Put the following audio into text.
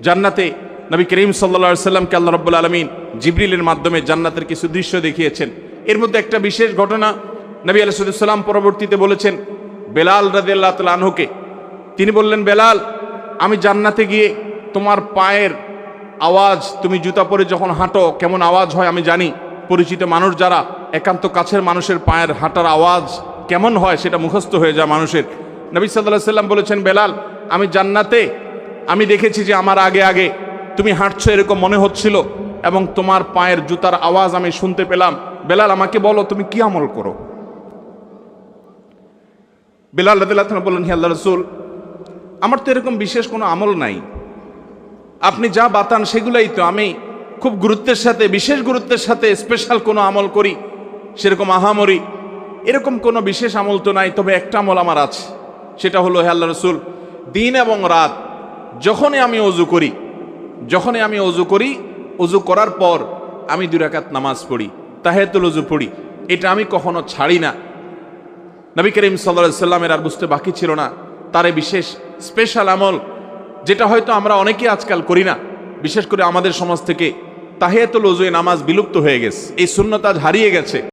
জান্নাতে নবী করিম সাল্লা সাল্লামকে আল্লাহ রব্বুল আলমিন জিবরিলের মাধ্যমে জান্নাতের কিছু দৃশ্য দেখিয়েছেন। এর মধ্যে একটা বিশেষ ঘটনা নবী আলাইসাল্লাম পরবর্তীতে বলেছেন, বেলাল রাদিয়াল্লাহ তাল আনহুকে। তিনি বললেন, বেলাল, আমি জান্নাতে গিয়ে তোমার পায়ের আওয়াজ, তুমি জুতা পরে যখন হাঁটো, কেমন আওয়াজ হয় আমি জানি। পরিচিত মানুষ যারা একান্ত কাছের মানুষের পায়ের হাঁটার আওয়াজ কেমন হয় সেটা মুখস্থ হয়ে যায় মানুষের। নবী সাল্লাহ সাল্লাম বলেছেন, বেলাল, আমি জান্নাতে আমি দেখেছি যে আমার আগে আগে তুমি হাঁটছো এরকম মনে হচ্ছিল এবং তোমার পায়ের জুতার আওয়াজ আমি শুনতে পেলাম। বেলাল, আমাকে বলো, তুমি কি আমল করো? বেলাল রাদিল্লাহ বললেন, হি রসুল, আমার তো এরকম বিশেষ কোনো আমল নাই। আপনি যা বাতান সেগুলাই তো আমি খুব গুরুত্বের সাথে, বিশেষ গুরুত্বের সাথে স্পেশাল কোনো আমল করি, সেরকম আহামরি। এরকম কোনো বিশেষ আমল তো নাই, তবে একটা আমল আমার আছে, সেটা হলো, হে আল্লাহ রসুল, দিন এবং রাত যখনই আমি অজু করি, যখনই আমি অজু করি, অজু করার পর আমি দুরাকাত নামাজ পড়ি তাহেতুল অজু পড়ি। এটা আমি কখনো ছাড়ি না। নবী করিম সাল্লা সাল্লামের আর বুঝতে বাকি ছিল না। তারে বিশেষ স্পেশাল আমল, যেটা হয়তো আমরা অনেকেই আজকাল করি না, বিশেষ করে আমাদের সমাজ থেকে, তাহিয়াতুল ওজুয়ে নামাজ বিলুপ্ত হয়ে গেছে, এই শূন্যতা হারিয়ে গেছে।